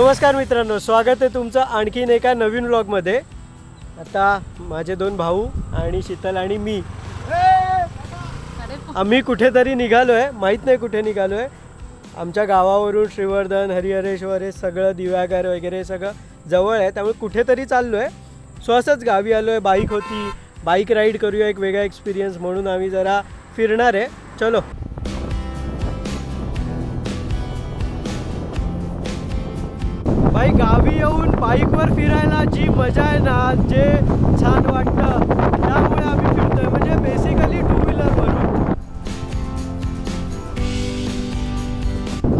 नमस्कार मित्रांनो स्वागत आहे तुमचं आणखीन एका नवीन व्लॉगमध्ये आता माझे दोन भाऊ आणि शीतल आणि मी. आम्ही कुठेतरी निघालो आहे माहीत नाही कुठे निघालो आहे आमच्या गावावरून श्रीवर्धन हरिहरेश्वर हे सगळं दिव्यागार वगैरे सगळं जवळ आहे त्यामुळे कुठेतरी चाललो आहे सो असंच गावी आलो आहे बाईक होती बाईक राईड करूया एक वेगळा एक्सपिरियन्स म्हणून आम्ही जरा फिरणार आहे. चलो. भाई गावी येऊन बाईकवर फिरायला जी मजा आहे ना जे छान वाटतं त्यामुळे आम्ही फिरतोय. म्हणजे बेसिकली टू व्हीलरवरून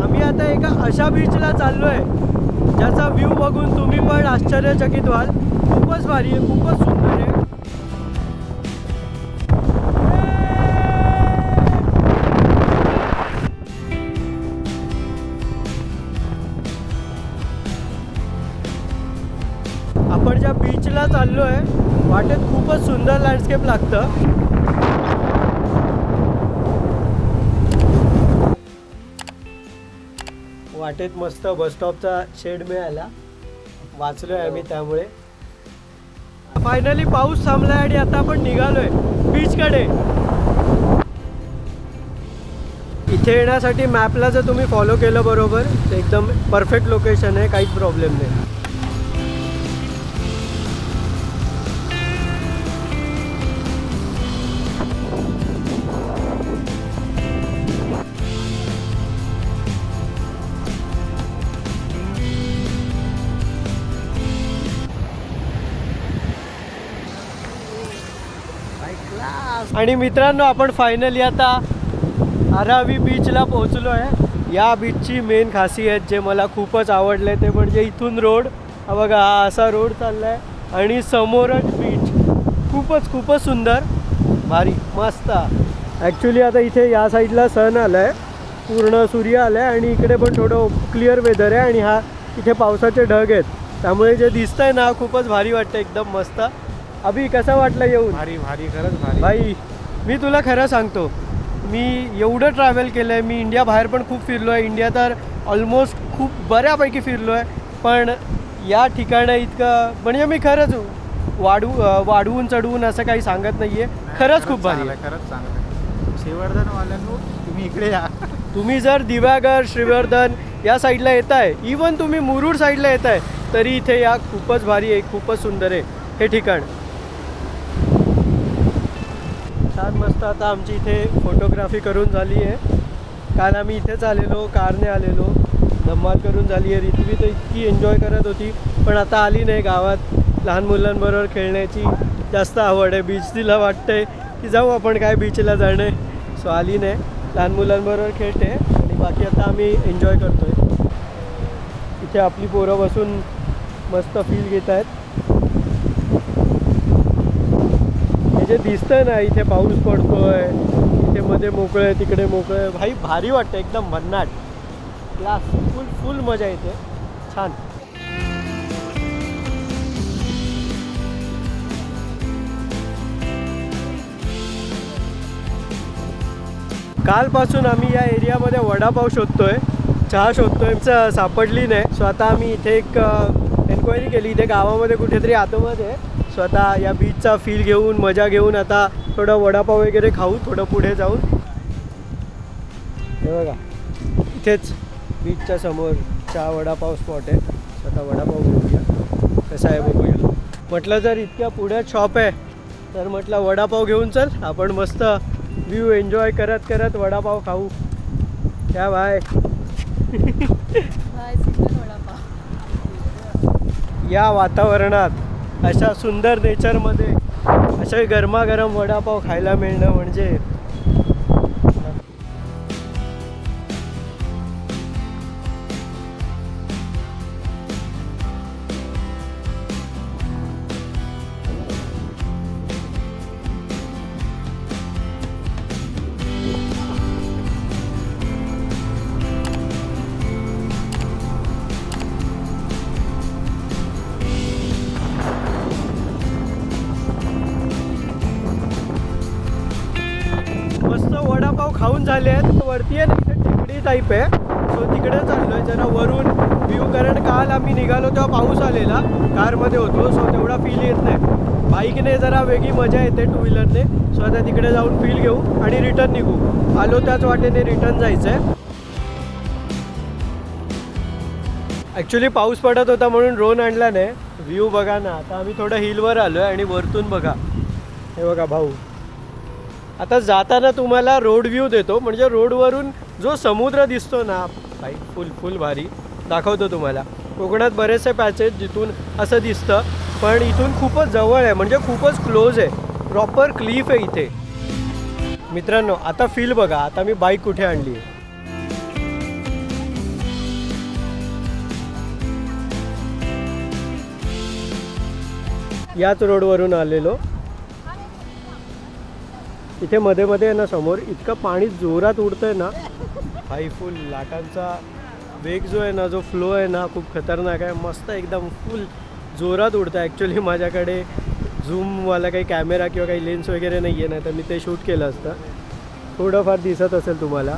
आम्ही आता एका अशा बीचला चाललोय ज्याचा व्ह्यू बघून तुम्ही पण आश्चर्यचकित व्हाल. खूपच भारी आहे खूपच सुंदर आहे. आपण ज्या बीचला चाललो आहे वाटेत खूपच सुंदर लँडस्केप लागतं. वाटेत मस्त बसस्टॉपचा शेड मिळाला. वाचलोय आम्ही त्यामुळे. फायनली पाऊस थांबलाय आणि आता आपण निघालोय बीचकडे इथे येण्यासाठी मॅपला जर तुम्ही फॉलो केलं बरोबर एकदम परफेक्ट लोकेशन आहे काहीच प्रॉब्लेम नाही. आणि मित्रांनो आपण फायनली आता आरावी बीचला पोहोचलो आहे या बीचची मेन खासियत जे मला खूपच आवडलं ते म्हणजे इथून रोड बघा हा असा रोड चालला आहे आणि समोरच बीच खूपच खूपच सुंदर. भारी मस्त. ॲक्च्युली आता इथे या साईडला सन आला आहे पूर्ण सूर्य आला आहे आणि इकडे पण थोडं क्लिअर वेदर आहे आणि हा इथे पावसाचे ढग आहेत. त्यामुळे जे दिसतंय ना खूपच भारी वाटतं एकदम मस्त. अभि कसं वाटलं येऊन? भारी भारी खरंच भारी. भाई मी तुला खरं सांगतो मी एवढं ट्रॅव्हल केलं आहे मी इंडिया बाहेर पण खूप फिरलो आहे इंडिया तर ऑलमोस्ट खूप बऱ्यापैकी फिरलो आहे पण या ठिकाणं इतकं म्हणजे मी खरंच वाढू अं, वाढवून चढवून असं काही सांगत नाही आहे खरंच खूप भारी आहे. खरंच चांगलं आहे श्रीवर्धन वाल्यांनो तुम्ही इकडे या. तुम्ही जर दिव्यागर श्रीवर्धन या साईडला येत आहे इवन तुम्ही मुरुड साईडला येत आहे तरी इथे या खूपच भारी आहे खूपच सुंदर आहे हे ठिकाण. छान मस्त आता आमची इथे फोटोग्राफी करून झाली आहे. काल आम्ही इथेच आलेलो कारने आलेलो. धम्माल करून झाली आहे. रितवी तर इतकी एन्जॉय करत होती. पण आता आली नाही गावात. लहान मुलांबरोबर खेळण्याची जास्त आवड आहे. बीच तिला वाटतंय की जाऊ आपण काय बीचला जाणं. सो आली नाही. लहान मुलांबरोबर खेळते. आणि बाकी आता आम्ही एन्जॉय करतो आहे इथे आपली पोरं बसून मस्त फील घेत आहेत म्हणजे दिसतंय ना इथे पाऊस पडतोय इथे मध्ये मोकळं आहे तिकडे मोकळं आहे. भाई भारी वाटतं एकदम भन्नाट. क्लास फुल फुल मजा येते. छान. कालपासून आम्ही या एरियामध्ये वडापाव शोधतोय चहा शोधतोय सापडली नाही. सो आता आम्ही इथे एक एन्क्वायरी केली. इथे गावामध्ये कुठेतरी आतमध्ये सो आता या बीचचा फील घेऊन मजा घेऊन आता थोडं वडापाव वगैरे खाऊ थोडं पुढे जाऊन. हे बघा. इथेच बीचच्या समोर चहा वडापाव स्पॉट आहे. सो आता वडापाव घेऊया कसा आहे बघूया. म्हटलं जर इतक्या पुढ्यात शॉप आहे तर म्हटलं वडापाव घेऊन चल. आपण मस्त व्ह्यू एन्जॉय करत करत वडापाव खाऊ. त्या बाय या वातावरणात. अशा सुंदर नेचरमध्ये असे गरमागरम वडापाव खायला मिळणं म्हणजे झाले आहेत वरती आहे ना टेकडी टाईप आहे. सो तिकडे चाललो आहे जरा वरून व्ह्यू कारण काल आम्ही निघालो तेव्हा पाऊस आलेला. कारमध्ये होतो. सो तेवढा फील येत नाही. बाईकने जरा वेगळी मजा येते टू व्हीलरने सो आता तिकडे जाऊन फील घेऊ आणि रिटर्न निघू. आलो त्याच वाटेने रिटर्न जायचं आहे ॲक्च्युली पाऊस पडत होता म्हणून ड्रोन आणला नाही. व्ह्यू बघा ना. आता आम्ही थोडं हिलवर आलो आहे आणि वरतून बघा. हे बघा भाऊ. आता जाताना तुम्हाला रोड व्ह्यू देतो. म्हणजे रोडवरून जो समुद्र दिसतो ना भाई फुल फुल भारी. दाखवतो तुम्हाला. कोकणात बरेचसे पॅचेस जिथून असं दिसतं पण इथून खूपच जवळ आहे. म्हणजे खूपच क्लोज आहे. प्रॉपर क्लिफ आहे इथे. मित्रांनो आता फील बघा. आता मी बाईक कुठे आणली आहे? याच रोडवरून आलेलो. इथे मध्ये मध्ये आहे ना समोर इतकं पाणी जोरात उडतंय ना. हाई फुल लाटांचा वेग जो आहे ना जो फ्लो आहे ना खूप खतरनाक आहे. मस्त एकदम फुल जोरात उडतं ॲक्च्युली माझ्याकडे झूमवाला काही कॅमेरा किंवा काही लेन्स वगैरे नाही आहे नाही तर मी ते शूट केलं असतं. थोडंफार दिसत असेल तुम्हाला.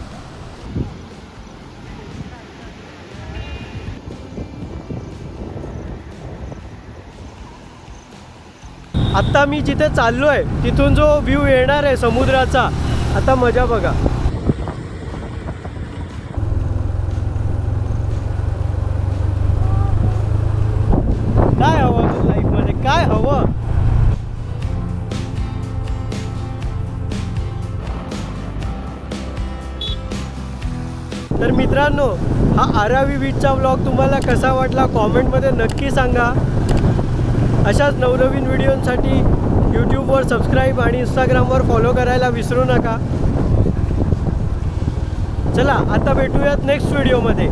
आत्ता मी जिथे चाललो आहे तिथून जो व्ह्यू येणार आहे समुद्राचा आता मजा बघा. काय हवं लाईफमध्ये काय हवं? तर मित्रांनो हा आरावी बीचचा ब्लॉग तुम्हाला कसा वाटला कॉमेंटमध्ये नक्की सांगा. अशाच नवनवीन व्हिडिओंसाठी यूट्यूबवर सबस्क्राईब आणि इंस्टाग्रामवर फॉलो करायला विसरू नका. चला आता भेटूयात नेक्स्ट व्हिडिओमध्ये.